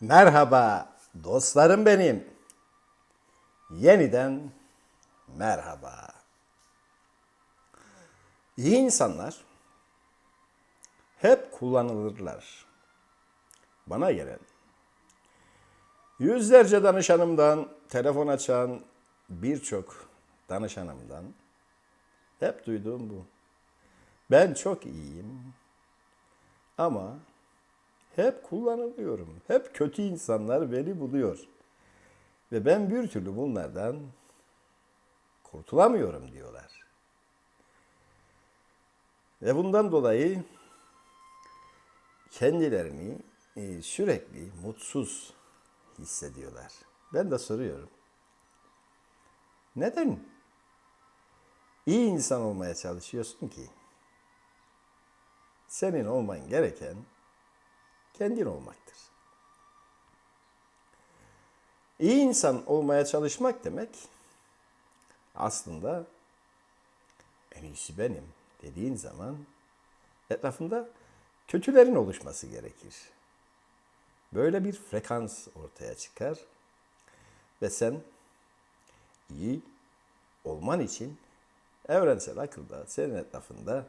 Merhaba dostlarım benim. Yeniden merhaba. İyi insanlar hep kullanılırlar. Bana gelen yüzlerce danışanımdan, telefon açan birçok danışanımdan hep duyduğum bu. Ben çok iyiyim ama hep kullanılıyorum. Hep kötü insanlar beni buluyor. Ve ben bir türlü bunlardan kurtulamıyorum diyorlar. Ve bundan dolayı kendilerini e, sürekli mutsuz hissediyorlar. Ben de soruyorum. Neden iyi insan olmaya çalışıyorsun ki? Senin olman gereken kendin olmaktır. İyi insan olmaya çalışmak demek aslında en iyisi benim dediğin zaman etrafında kötülerin oluşması gerekir. Böyle bir frekans ortaya çıkar ve sen iyi olman için evrensel akılda senin etrafında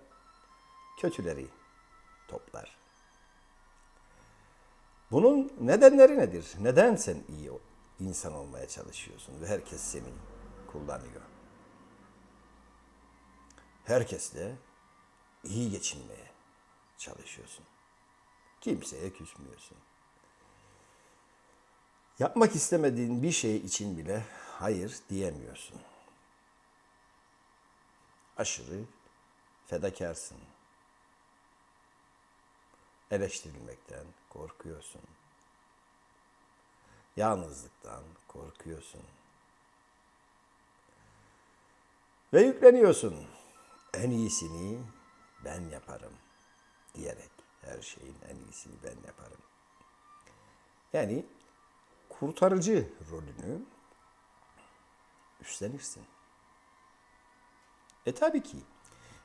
kötüleri toplar. Bunun nedenleri nedir? Neden sen iyi insan olmaya çalışıyorsun ve herkes seni kullanıyor? Herkesle iyi geçinmeye çalışıyorsun. Kimseye küsmüyorsun. Yapmak istemediğin bir şey için bile hayır diyemiyorsun. Aşırı fedakarsın. Eleştirilmekten korkuyorsun. Yalnızlıktan korkuyorsun. Ve yükleniyorsun. En iyisini ben yaparım diyerek her şeyin en iyisini ben yaparım. Yani kurtarıcı rolünü üstlenirsin. E tabii ki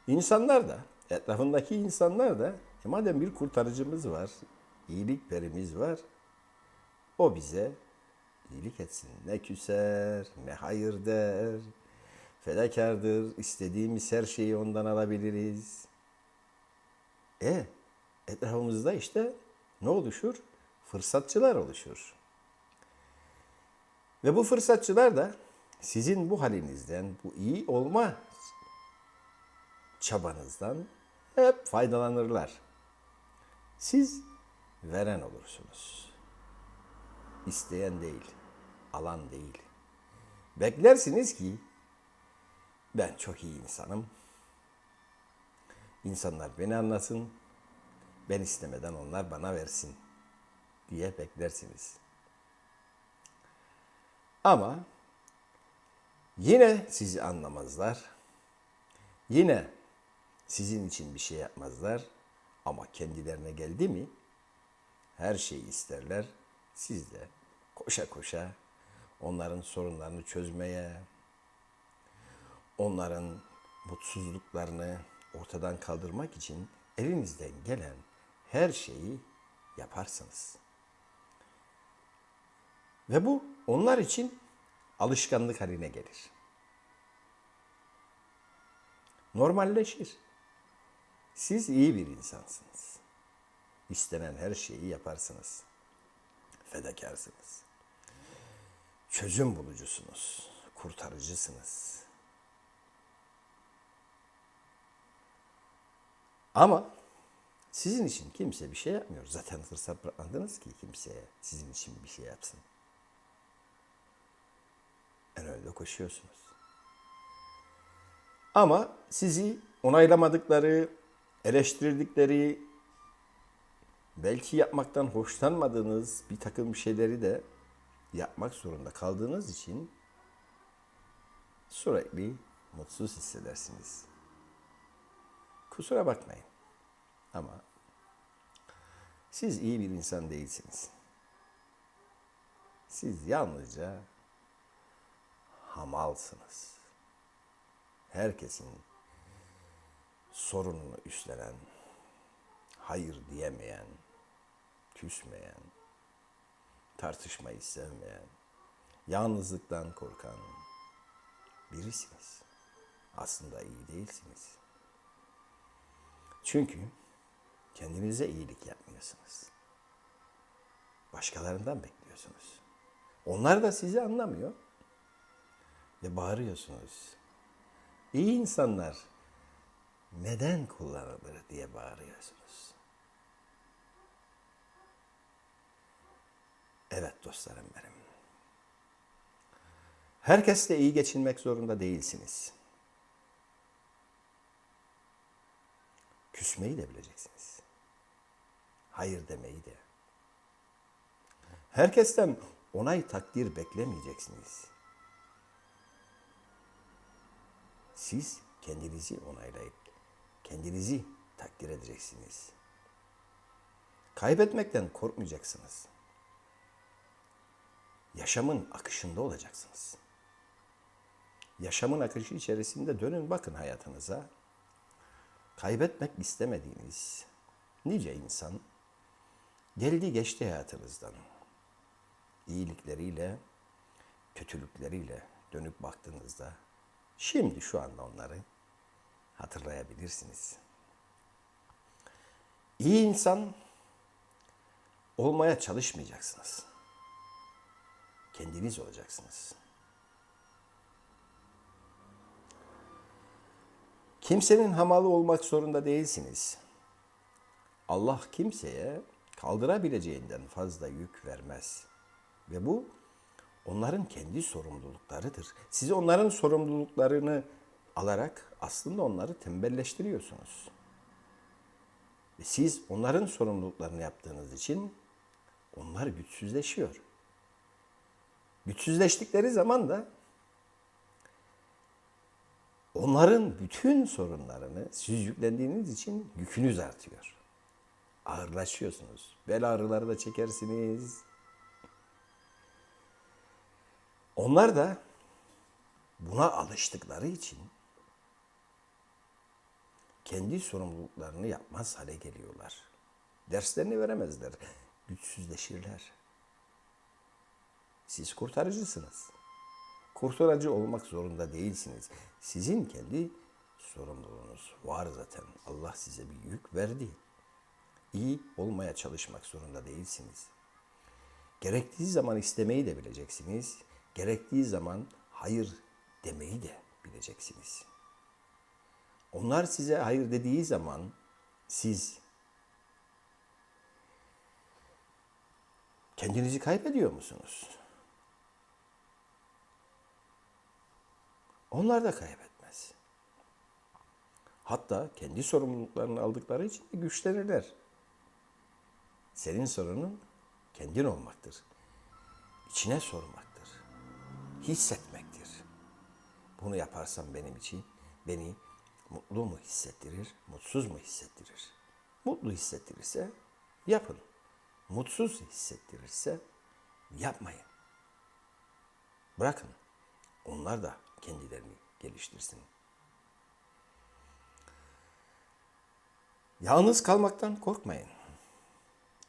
insanlar da etrafındaki insanlar da e madem bir kurtarıcımız var, iyilik perimiz var, o bize iyilik etsin. Ne küser, ne hayır der, fedakardır, istediğimiz her şeyi ondan alabiliriz. E etrafımızda işte ne oluşur? Fırsatçılar oluşur. Ve bu fırsatçılar da sizin bu halinizden, bu iyi olma çabanızdan hep faydalanırlar. Siz veren olursunuz. İsteyen değil, alan değil. Beklersiniz ki ben çok iyi insanım. İnsanlar beni anlasın. Ben istemeden onlar bana versin diye beklersiniz. Ama yine sizi anlamazlar. Yine sizin için bir şey yapmazlar ama kendilerine geldi mi her şeyi isterler. Siz de koşa koşa onların sorunlarını çözmeye, onların mutsuzluklarını ortadan kaldırmak için elinizden gelen her şeyi yaparsınız. Ve bu onlar için alışkanlık haline gelir. Normalleşir. Siz iyi bir insansınız. İstenen her şeyi yaparsınız. Fedakarsınız. Çözüm bulucusunuz. Kurtarıcısınız. Ama sizin için kimse bir şey yapmıyor. Zaten fırsat bırakmadınız ki kimseye sizin için bir şey yapsın. En önde koşuyorsunuz. Ama sizi onaylamadıkları, eleştirdikleri, belki yapmaktan hoşlanmadığınız bir takım şeyleri de yapmak zorunda kaldığınız için sürekli mutsuz hissedersiniz. Kusura bakmayın. Ama siz iyi bir insan değilsiniz. Siz yalnızca hamalsınız. Herkesin sorununu üstlenen, hayır diyemeyen, küsmeyen, tartışmayı sevmeyen, yalnızlıktan korkan birisiniz. Aslında iyi değilsiniz. Çünkü kendinize iyilik yapmıyorsunuz. Başkalarından bekliyorsunuz. Onlar da sizi anlamıyor. Ve bağırıyorsunuz. İyi insanlar neden kullanılır diye bağırıyorsunuz. Evet dostlarım benim. Herkesle iyi geçinmek zorunda değilsiniz. Küsmeyi de bileceksiniz. Hayır demeyi de. Herkesten onay takdir beklemeyeceksiniz. Siz kendinizi onaylayıp kendinizi takdir edeceksiniz. Kaybetmekten korkmayacaksınız. Yaşamın akışında olacaksınız. Yaşamın akışı içerisinde dönün bakın hayatınıza. Kaybetmek istemediğiniz nice insan geldi geçti hayatınızdan. İyilikleriyle, kötülükleriyle dönüp baktığınızda şimdi şu anda onları hatırlayabilirsiniz. İyi insan olmaya çalışmayacaksınız. Kendiniz olacaksınız. Kimsenin hamalı olmak zorunda değilsiniz. Allah kimseye kaldırabileceğinden fazla yük vermez. Ve bu onların kendi sorumluluklarıdır. Siz onların sorumluluklarını alarak aslında onları tembelleştiriyorsunuz. Ve siz onların sorumluluklarını yaptığınız için onlar güçsüzleşiyor. Güçsüzleştikleri zaman da onların bütün sorunlarını siz yüklendiğiniz için yükünüz artıyor. Ağırlaşıyorsunuz. Bel ağrıları da çekersiniz. Onlar da buna alıştıkları için kendi sorumluluklarını yapmaz hale geliyorlar. Derslerini veremezler. Güçsüzleşirler. Siz kurtarıcısınız. Kurtarıcı olmak zorunda değilsiniz. Sizin kendi sorumluluğunuz var zaten. Allah size bir yük verdi. İyi olmaya çalışmak zorunda değilsiniz. Gerektiği zaman istemeyi de bileceksiniz. Gerektiği zaman hayır demeyi de bileceksiniz. Onlar size hayır dediği zaman siz kendinizi kaybediyor musunuz? Onlar da kaybetmez. Hatta kendi sorumluluklarını aldıkları için de güçlenirler. Senin sorunun kendin olmaktır. İçine sormaktır. Hissetmektir. Bunu yaparsam benim için beni mutlu mu hissettirir, mutsuz mu hissettirir? Mutlu hissettirirse yapın. Mutsuz hissettirirse yapmayın. Bırakın. Onlar da kendilerini geliştirsin. Yalnız kalmaktan korkmayın.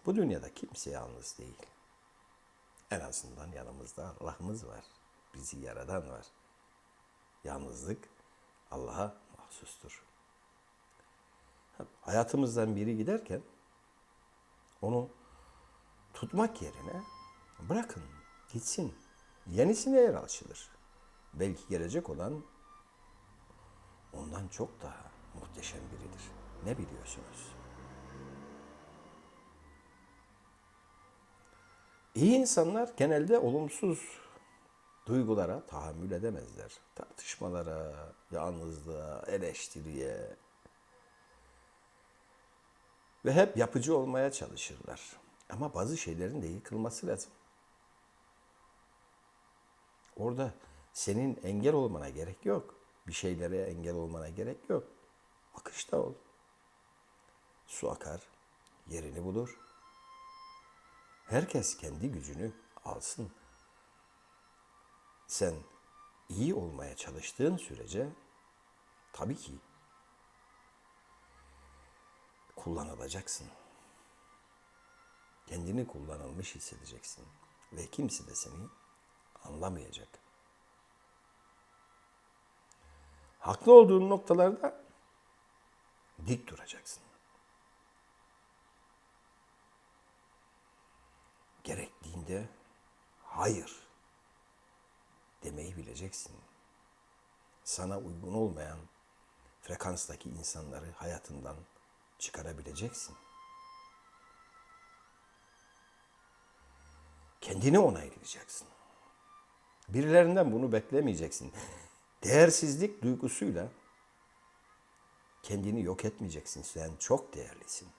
Bu dünyada kimse yalnız değil. En azından yanımızda Allah'ımız var. Bizi yaradan var. Yalnızlık Allah'a mahsustur. Hayatımızdan biri giderken onu tutmak yerine bırakın gitsin. Yenisine yer açılır. Belki gelecek olan ondan çok daha muhteşem biridir. Ne biliyorsunuz? İyi insanlar genelde olumsuz duygulara tahammül edemezler. Tartışmalara, yalnızlığa, eleştiriye ve hep yapıcı olmaya çalışırlar. Ama bazı şeylerin de yıkılması lazım. Orada senin engel olmana gerek yok. Bir şeylere engel olmana gerek yok. Akışta ol. Su akar, yerini bulur. Herkes kendi gücünü alsın. Sen iyi olmaya çalıştığın sürece tabii ki kullanılacaksın. Kendini kullanılmış hissedeceksin. ve kimse de seni anlamayacak. Haklı olduğun noktalarda dik duracaksın. Gerektiğinde hayır demeyi bileceksin. Sana uygun olmayan frekanstaki insanları hayatından çıkarabileceksin. Kendini onaylayacaksın. Birilerinden bunu beklemeyeceksin. Değersizlik duygusuyla kendini yok etmeyeceksin. Sen çok değerlisin.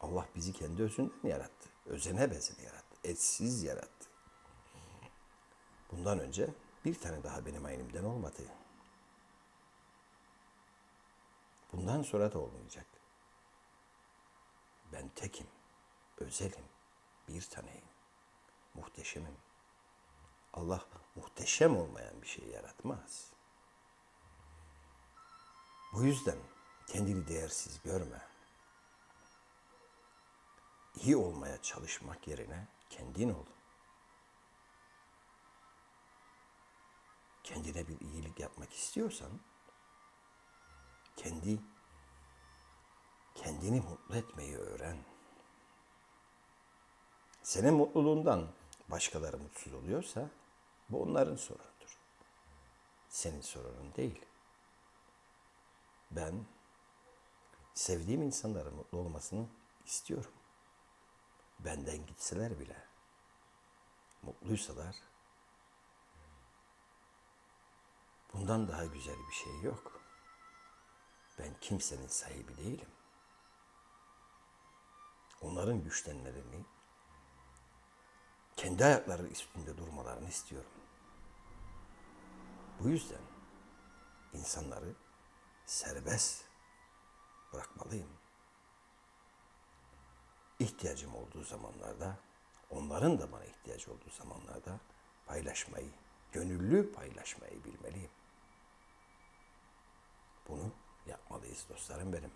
Allah bizi kendi özünden yarattı. Özene bezene yarattı. Etsiz yarattı. Bundan önce bir tane daha benim aynımdan olmadı. Bundan sonra da olmayacak. Ben tekim, özelim, bir taneyim, muhteşemim. Allah muhteşem olmayan bir şey yaratmaz. Bu yüzden kendini değersiz görme. İyi olmaya çalışmak yerine kendin ol. Kendine bir iyilik yapmak istiyorsan kendi kendini mutlu etmeyi öğren. Senin mutluluğundan başkaları mutsuz oluyorsa bu onların sorunudur. Senin sorunun değil. Ben sevdiğim insanların mutlu olmasını istiyorum. Benden gitseler bile mutluysalar bundan daha güzel bir şey yok. Ben kimsenin sahibi değilim. Onların güçlenmelerini, kendi ayakları üstünde durmalarını istiyorum. Bu yüzden insanları serbest bırakmalıyım. İhtiyacım olduğu zamanlarda, onların da bana ihtiyacı olduğu zamanlarda paylaşmayı, gönüllü paylaşmayı bilmeliyim. Bunu yapmalıyız dostlarım benim.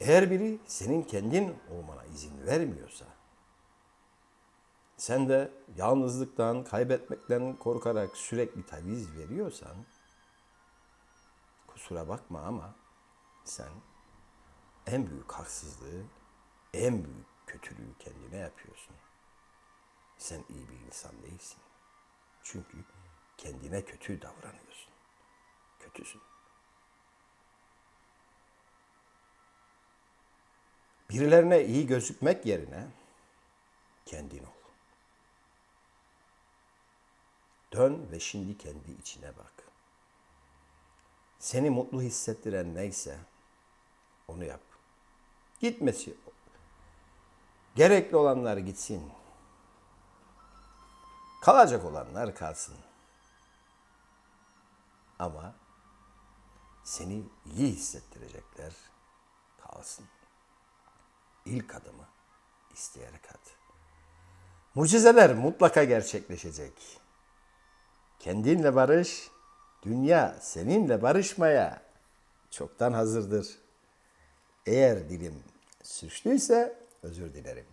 Eğer biri senin kendin olmana izin vermiyorsa, sen de yalnızlıktan, kaybetmekten korkarak sürekli taviz veriyorsan, kusura bakma ama sen en büyük haksızlığı, en büyük kötülüğü kendine yapıyorsun. Sen iyi bir insan değilsin. Çünkü kendine kötü davranıyorsun. Kötüsün. Birilerine iyi gözükmek yerine kendin ol. Dön ve şimdi kendi içine bak. Seni mutlu hissettiren neyse onu yap. Gitmesi. Gerekli olanlar gitsin. Kalacak olanlar kalsın. Ama seni iyi hissettirecekler kalsın. İlk adımı isteyerek at. Mucizeler mutlaka gerçekleşecek. Kendinle barış, dünya seninle barışmaya çoktan hazırdır. Eğer dilim suçluysa özür dilerim.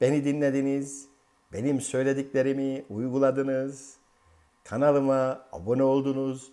Beni dinlediniz, benim söylediklerimi uyguladınız, kanalıma abone oldunuz,